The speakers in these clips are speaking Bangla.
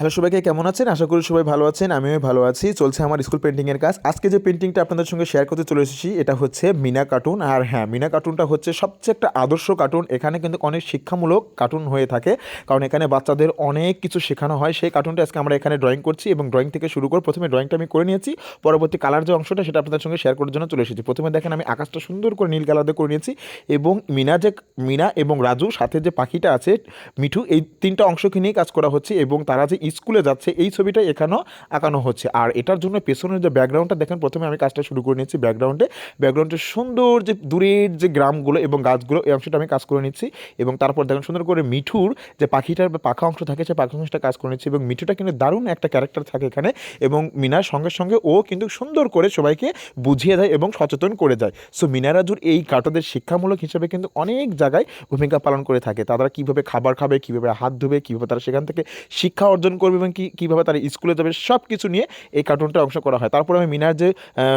হ্যালো সবাইকে, কেমন আছেন? আশা করি সবাই ভালো আছেন, আমিও ভালো আছি। চলছে আমার স্কুল পেন্টিংয়ের কাজ। আজকে যে পেন্টিংটা আপনাদের সঙ্গে শেয়ার করতে চলে এসেছি, এটা হচ্ছে মিনা কার্টুন আর হ্যাঁ মিনা কার্টুনটা হচ্ছে সবচেয়ে একটা আদর্শ কার্টুন এখানে কিন্তু অনেক শিক্ষামূলক কার্টুন হয়ে থাকে। কারণ এখানে বাচ্চাদের অনেক কিছু শেখানো হয়। সেই কার্টুনটা আজকে আমরা এখানে ড্রয়িং করছি এবং ড্রয়িং থেকে শুরু করে প্রথমে ড্রয়িংটা আমি করে নিয়েছি। পরবর্তী কালার যে অংশটা, সেটা আপনাদের সঙ্গে শেয়ার করার জন্য চলে এসেছি। প্রথমে দেখেন, আমি আকাশটা সুন্দর করে নীল কালার দিয়ে করে নিয়েছি এবং মিনা যে, মিনা এবং রাজু সাথে যে পাখিটা আছে, মিঠু, এই তিনটা অংশকে নিয়ে কাজ করা হচ্ছে এবং তারা যে স্কুলে যাচ্ছে, এই ছবিটা এখানেও আঁকানো হচ্ছে। আর এটার জন্য পেছনের যে ব্যাকগ্রাউন্ডটা দেখেন প্রথমে আমি কাজটা শুরু করে নিচ্ছি ব্যাকগ্রাউন্ডে ব্যাকগ্রাউন্ডে সুন্দর যে দূরের যে গ্রামগুলো এবং গাছগুলো, এই অংশটা আমি কাজ করে নিচ্ছি। এবং তারপর দেখেন সুন্দর করে মিঠুর যে পাখিটার পাখা অংশ থাকে সেই পাখা অংশটা কাজ করে নিচ্ছি। এবং মিঠুটা কিন্তু দারুণ একটা ক্যারেক্টার থাকে এখানে। এবং মিনার সঙ্গে সঙ্গে ও কিন্তু সুন্দর করে সবাইকে বুঝিয়ে দেয় এবং সচেতন করে যায় সো মিনারাজুর এই কার্টুনের শিক্ষামূলক হিসেবে কিন্তু অনেক জায়গায় ভূমিকা পালন করে থাকে। তারা কীভাবে খাবার খাবে, কীভাবে হাত ধুবে, কীভাবে তারা সেখান থেকে শিক্ষা অর্জন করবে এবং কী, কীভাবে তারা স্কুলে যাবে সব কিছু নিয়ে এই কার্টুনটা অংশ করা হয়। তারপরে আমি মিনার যে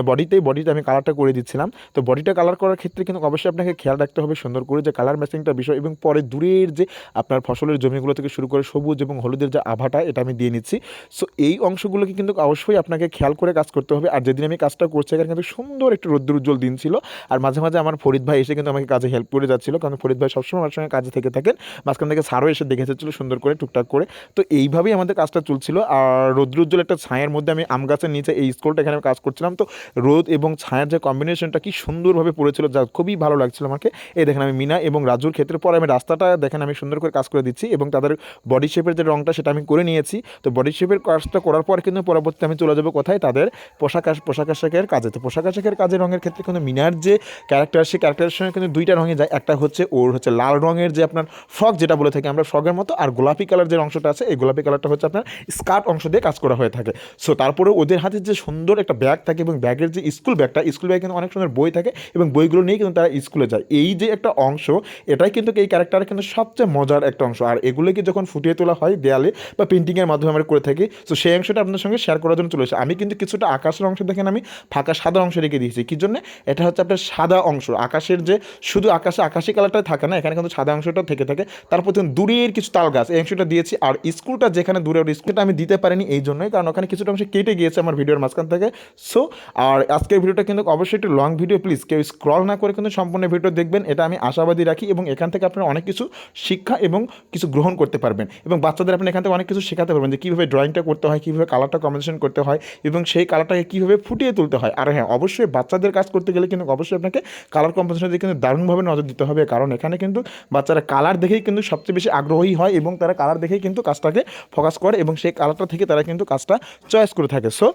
বডিতে বডিতে আমি কালারটা করে দিচ্ছিলাম। তো বডিটা কালার করার ক্ষেত্রে কিন্তু অবশ্যই আপনাকে খেয়াল রাখতে হবে সুন্দর করে যে কালার ম্যাচিংটা বিষয় এবং পরে দূরের যে আপনার ফসলের জমিগুলো থেকে শুরু করে সবুজ এবং হলুদের যে আভাটা, এটা আমি দিয়ে নিচ্ছি। সো এই অংশগুলোকে কিন্তু অবশ্যই আপনাকে খেয়াল করে কাজ করতে হবে। আর যেদিন আমি কাজটা করছি, এখানে কিন্তু সুন্দর একটু রোদ্র উজ্জ্বল দিন ছিল। আর মাঝে মাঝে আমার ফরিদ ভাই এসে কিন্তু আমাকে কাজে হেল্প করে যাচ্ছিল। কারণ ফরিদ ভাই সবসময় আমার সঙ্গে কাজে থেকে থাকেন। মাঝখান থেকে সারও এসে দেখে এসেছিল সুন্দর করে, টুকটাক করে। তো এইভাবেই আমাদের কাজটা চলছিল আর রৌদ্রোজ্জ্বল একটা ছায়ের মধ্যে আমি আম গাছের নিচে এই স্কুলটা এখানে কাজ করছিলাম। তো রোদ এবং ছায়ার যে কম্বিনেশনটা কি সুন্দরভাবে পড়েছিল যা খুবই ভালো লাগছিল আমাকে। এই দেখেন আমি মিনা এবং রাজুর ক্ষেত্রে পরে আমি রাস্তাটা দেখেন আমি সুন্দর করে কাজ করে দিচ্ছি এবং তাদের বডি শেপের যে রঙটা সেটা আমি করে নিয়েছি। তো বডি শেপের কাজটা করার পর কিন্তু পরবর্তী আমি চলে যাব কোথায়? তাদের পোশাক পোশাক আশাকের কাজে। তো পোশাক আশাকের কাজের রঙের ক্ষেত্রে কিন্তু মিনার যে ক্যারেক্টার সেই ক্যারেক্টারের সঙ্গে কিন্তু দুইটা রঙে যায়। একটা হচ্ছে ওর হচ্ছে লাল রঙের যে আপনার ফ্রক যেটা বলে থাকি আমরা ফ্রকের মতো। আর গোলাপি কালার যে অংশটা আছে, এই গোলাপি কালারটা আপনার স্কার্ট অংশ দিয়ে কাজ করা হয়ে থাকে। সো তারপরে ওদের হাতে যে সুন্দর একটা ব্যাগ থাকে এবং ব্যাগের যে স্কুল ব্যাগটা স্কুল ব্যাগে কিন্তু অনেক সুন্দর বই থাকে এবং বইগুলো নিয়ে কিন্তু তারা স্কুলে যায়। এই যে একটা অংশ, এটাই কিন্তু এই ক্যারেক্টারের কিন্তু সবচেয়ে মজার একটা অংশ। আর এগুলোকে যখন ফুটিয়ে তোলা হয় দেয়ালে বা পেন্টিংয়ের মাধ্যমে আমরা করে থাকি তো সেই অংশটা আপনার সঙ্গে শেয়ার করার জন্য চলে এসেছে। আমি কিন্তু কিছুটা আকাশের অংশ দেখেন, আমি ফাঁকা সাদা অংশ রেখে দিয়েছি। কি জন্য? এটা হচ্ছে আপনার সাদা অংশ। আকাশের যে শুধু আকাশে, আকাশি কালারটাই থাকে না, এখানে কিন্তু সাদা অংশটা থেকে থাকে। তারপর দূরের কিছু তাল গাছ, এই অংশটা দিয়েছি। আর স্কুলটা যেখানে দূরে ওর স্কুলটা আমি দিতে পারিনি এই জন্যই, কারণ ওখানে কিছুটা অংশ কেটে গিয়েছে আমার ভিডিওর মাঝখান থেকে। সো আর আজকের ভিডিওটা কিন্তু অবশ্যই একটু লং ভিডিও প্লিজ কেউ স্ক্রল না করে কিন্তু সম্পূর্ণ ভিডিও দেখবেন, এটা আমি আশাবাদী রাখি এবং এখান থেকে আপনারা অনেক কিছু শিক্ষা এবং কিছু গ্রহণ করতে পারবেন। এবং বাচ্চাদের আপনি এখান থেকে অনেক কিছু শেখাতে পারবেন যে কীভাবে ড্রয়িংটা করতে হয়, কীভাবে কালারটা কম্বিনেশন করতে হয় এবং সেই কালারটাকে কীভাবে ফুটিয়ে তুলতে হয়। আর হ্যাঁ অবশ্যই বাচ্চাদের কাজ করতে গেলে কিন্তু অবশ্যই আপনাকে কালার কম্বিনেশনের দিকে কিন্তু দারুণভাবে নজর দিতে হবে, কারণ এখানে কিন্তু বাচ্চারা কালার দেখেই কিন্তু সবচেয়ে বেশি আগ্রহী হয় এবং তারা কালার দেখেই কিন্তু কাজটাকে ফোকাস করে এবং সেই কালারটা থেকে তারা কিন্তু কাজটা চয়েস করে থাকে। সো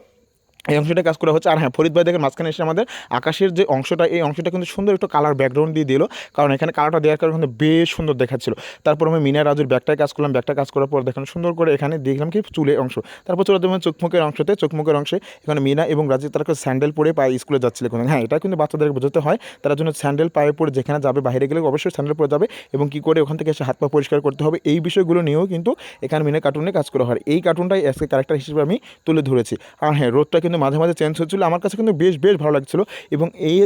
এই অংশটা কাজ করা হচ্ছে। আর হ্যাঁ ফরিদ ভাই দেখেন, মাঝখানে এসে আমাদের আকাশের যে অংশটা, এই অংশটা কিন্তু সুন্দর একটু কালার ব্যাকগ্রাউন্ড দিয়ে দিল। কারণ এখানে কালারটা দেওয়ার কারণে কিন্তু বেশ সুন্দর দেখাচ্ছিল। তারপর আমি মিনা রাজুর ব্যাগটায় কাজ করলাম। ব্যাগটা কাজ করার পর দেখেন, সুন্দর করে এখানে দেখলাম কি চুলের অংশ। তারপর চলে যাবেন চোখমুখের অংশতে। চোখমুখের অংশে এখানে মিনা এবং রাজু, তারা স্যান্ডেল পরে পায়ে স্কুলে যাচ্ছিল কোনো হ্যাঁ এটা কিন্তু বাচ্চাদেরকে বোঝাতে হয়। তারা জন্য স্যান্ডেল পায়ে পরে যেখানে যাবে, বাইরে গেলে অবশ্যই স্যান্ডেল পরে যাবে এবং কী করে ওখান থেকে এসে হাত পা পরিষ্কার করতে হবে। এই বিষয়গুলো নিয়েও কিন্তু এখানে মিনা কার্টুনে কাজ করা হয়। এই কার্টুনটাই আজকে ক্যারেক্টার হিসেবে আমি তুলে ধরেছি। আর হ্যাঁ রোদটা কিন্তু মাঝে মাঝে চেঞ্জ হচ্ছিল, আমার কাছে কিন্তু বেশ বেশ ভালো লাগছিল এবং এই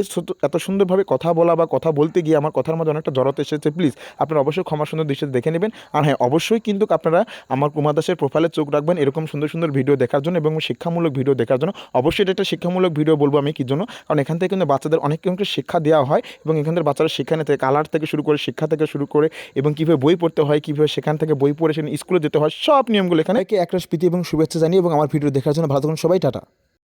এত সুন্দরভাবে কথা বলা বা কথা বলতে গিয়ে আমার কথার মধ্যে অনেকটা জড়তে এসেছে। প্লিজ আপনারা অবশ্যই ক্ষমা সুন্দর দৃশ্যে দেখে নেবেন। আর হ্যাঁ অবশ্যই কিন্তু আপনারা আমার কুমার দাসের প্রোফাইলে চোখ রাখবেন এরকম সুন্দর সুন্দর ভিডিও দেখার জন্য এবং শিক্ষামূলক ভিডিও দেখার জন্য। অবশ্যই এটা একটা শিক্ষামূলক ভিডিও বলব আমি কি জন্য? কারণ এখান থেকে কিন্তু বাচ্চাদের অনেক কিন্তু শিক্ষা দেওয়া হয় এবং এখান থেকে বাচ্চারা শিক্ষা নিতে কালার থেকে শুরু করে শিক্ষা থেকে শুরু করে এবং কীভাবে বই পড়তে হয়, কীভাবে সেখান থেকে বই পড়ে সেখানে স্কুলে যেতে হয়, সব নিয়মগুলো এখানে। একরাশ প্রীতি এবং শুভেচ্ছা জানিয়ে এবং আমার ভিডিও দেখার জন্য ভালো থাকুন সবাই, টাটা।